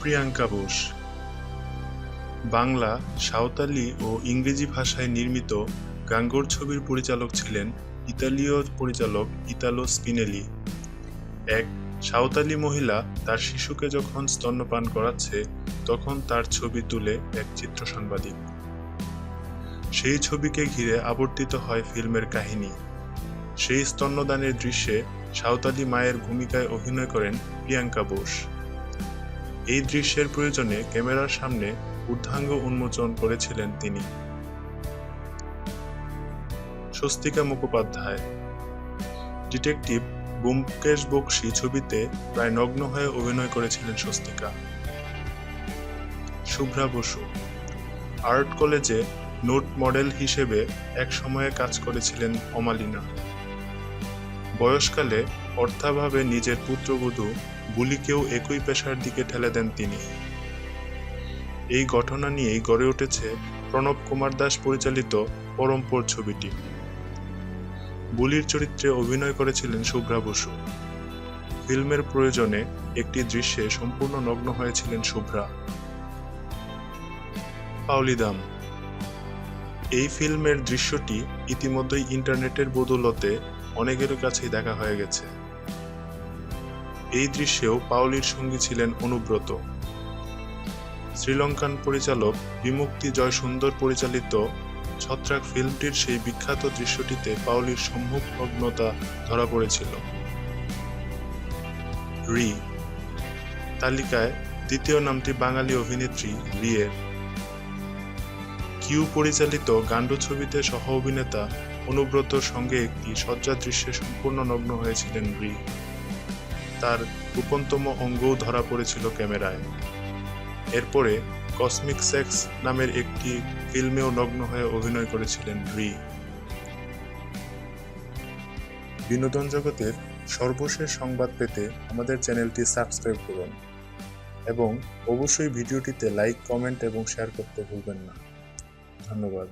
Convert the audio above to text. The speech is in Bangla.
প্রিয়াঙ্কা বোস। বাংলা, সাঁওতালি ও ইংরেজি ভাষায় নির্মিত গাঙ্গোর ছবির পরিচালক ছিলেন ইতালীয় পরিচালক ইতালো স্পিনেলি। এক সাঁওতালি মহিলা তার শিশুকে যখন স্তন্যপান করাচ্ছে, তখন তার ছবি তুলে এক চিত্র সাংবাদিক। সেই ছবিকে ঘিরে আবর্তিত হয় ফিল্মের কাহিনী। সেই স্তন্যদানের দৃশ্যে সাঁওতালি মায়ের ভূমিকায় অভিনয় করেন প্রিয়াঙ্কা বোস। এই দৃশ্যের প্রয়োজনে ক্যামেরার সামনে ঊর্ধ্বাঙ্গ উন্মোচন করেছিলেন তিনি। স্বস্তিকা মুখোপাধ্যায়, ডিটেকটিভ ব্যোমকেশ বক্সি ছবিতে প্রায় নগ্ন হয়ে অভিনয় করেছিলেন স্বস্তিকা। শুভ্রা বসু, আর্ট কলেজে নোট মডেল হিসেবে এক সময়ে কাজ করেছিলেন অমালিনা। বয়সকালে অর্থাভাবে নিজের পুত্রবধূ বুলিকেও একই পেশার দিকে ঠেলে দেন তিনি। এই ঘটনা নিয়েই গড়ে উঠেছে প্রণব কুমার দাস পরিচালিত পরমপর ছবিটি। বুলির চরিত্রে অভিনয় করেছিলেন শুভ্রা বসু। ফিল্মের প্রয়োজনে একটি দৃশ্যে সম্পূর্ণ নগ্ন হয়েছিলেন শুভ্রা পাউলিদাম এই ফিল্মের দৃশ্যটি ইতিমধ্যেই ইন্টারনেটের বদৌলতে অনেকের কাছেই দেখা হয়ে গেছে। এই দৃশ্যেও পাওলির সঙ্গী ছিলেন অনুব্রত। শ্রীলঙ্কান পরিচালক বিমুক্তি জয় সুন্দর পরিচালিত ছত্রাক ফিল্মটির সেই বিখ্যাত দৃশ্যটিতে পাওলির সম্মুখ নগ্নতা ধরা পড়েছিল। রি। তালিকায় দ্বিতীয় নামটি বাঙালি অভিনেত্রী রিয়ের। কিউ পরিচালিত গান্ডু ছবিতে সহ অভিনেতা অনুব্রতর সঙ্গে একটি সজ্জা দৃশ্যে সম্পূর্ণ নগ্ন হয়েছিলেন রি। তার গোপনতম অঙ্গও ধরা পড়েছিল ক্যামেরায়। এরপরে কসমিক সেক্স নামের একটি ফিল্মেও নগ্ন হয়ে অভিনয় করেছিলেন রি বিনোদন জগতের সর্বশেষ সংবাদ পেতে আমাদের চ্যানেলটি সাবস্ক্রাইব করুন এবং অবশ্যই ভিডিওটিতে লাইক, কমেন্ট এবং শেয়ার করতে ভুলবেন না। ধন্যবাদ।